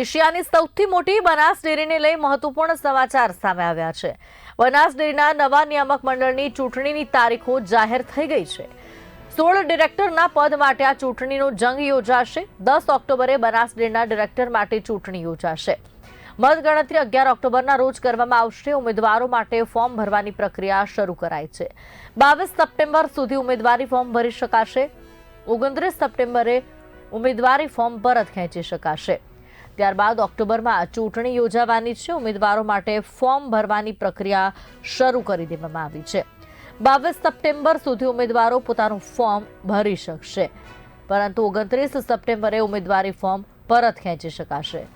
એશિયાની સૌથી મોટી બનાસ ડેરીને લઈ મહત્વપૂર્ણ સમાચાર સામે આવ્યા છે. બનાસ ડેરીના નવા નિયામક મંડળની ચૂંટણીની તારીખો જાહેર થઈ ગઈ છે. સોળ ડિરેક્ટરના પદ માટે આ ચૂંટણીનો જંગ યોજાશે. દસ ઓક્ટોબરે બનાસ ડેરીના ડિરેક્ટર માટે ચૂંટણી યોજાશે. મતગણતરી અગિયાર ઓક્ટોબરના રોજ કરવામાં આવશે. ઉમેદવારો માટે ફોર્મ ભરવાની પ્રક્રિયા શરૂ કરાઈ છે. બાવીસ સપ્ટેમ્બર સુધી ઉમેદવારી ફોર્મ ભરી શકાશે. ઓગણત્રીસ સપ્ટેમ્બરે ઉમેદવારી ફોર્મ પરત ખેંચી શકાશે. ત્યારબાદ ઓક્ટોબરમાં ચૂંટણી યોજાવાની છે. ઉમેદવારો માટે ફોર્મ ભરવાની પ્રક્રિયા શરૂ કરી દેવામાં આવી છે. બાવીસ સપ્ટેમ્બર સુધી ઉમેદવારો પોતાનું ફોર્મ ભરી શકશે. પરંતુ ઓગણત્રીસ સપ્ટેમ્બરે ઉમેદવારી ફોર્મ પરત ખેંચી શકાશે.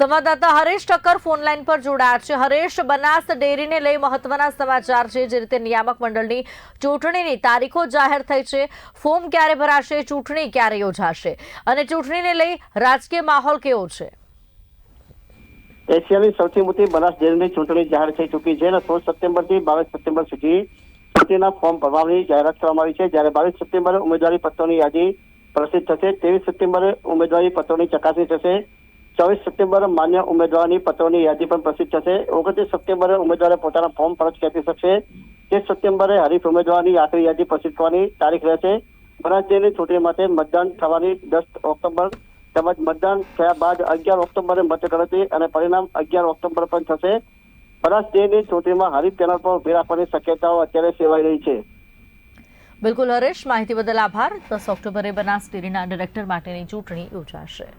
સંવાદદાતા હરેશ ઠક્કર ફોન લાઈન પર જોડાયા છે. હરેશ, બનાસ ડેરીને લઈ મહત્વના સમાચાર છે, જે રીતે નિયામક મંડળની ચૂંટણીની તારીખો જાહેર થઈ છે. ફોર્મ ક્યારે ભરાશે, ચૂંટણી ક્યારે યોજાશે અને ચૂંટણીને લઈ રાજકીય માહોલ કેવો છે? એશિયાની સૌથી મોટી બનાસ ડેરીની ચૂંટણી જાહેર થઈ ચૂકી છે અને સોળ સપ્ટેમ્બરથી બાવીસ સપ્ટેમ્બર સુધી ચૂંટણીના ફોર્મ ભરવાની જાહેરાત કરવામાં આવી છે. જ્યારે બાવીસ સપ્ટેમ્બરે ઉમેદવારી પત્રોની યાદી પ્રસિદ્ધ થશે, ત્રેવીસ સપ્ટેમ્બરે ઉમેદવારી પત્રોની ચકાસણી થશે. ચોવીસ સપ્ટેમ્બર માન્ય ઉમેદવારની પત્રોની યાદી પણ પ્રસિદ્ધ થશે. ઓગણત્રીસ સપ્ટેમ્બરે ઉમેદવારે પોતાના ફોર્મ પરત ખેંચી શકશે. ત્રીસ સપ્ટેમ્બરે હરીફ ઉમેદવારની આખરી યાદી પ્રસિદ્ધ થવાની તારીખ રહેશે. બનાસ ચૂંટણી માટે મતદાન થવાની દસ ઓક્ટોબર તેમજ મતદાન થયા બાદ અગિયાર ઓક્ટોબરે મતગણતરી અને પરિણામ અગિયાર ઓક્ટોબર પણ થશે. ડેરીની ચૂંટણીમાં હરીફ પેનલ પર ઊભી રાખવાની શક્યતાઓ અત્યારે સેવાઈ રહી છે. બિલકુલ, હરેશ, માહિતી બદલ આભાર. દસ ઓક્ટોબરે બનાસ ડેરીના ડિરેક્ટર માટેની ચૂંટણી યોજાશે.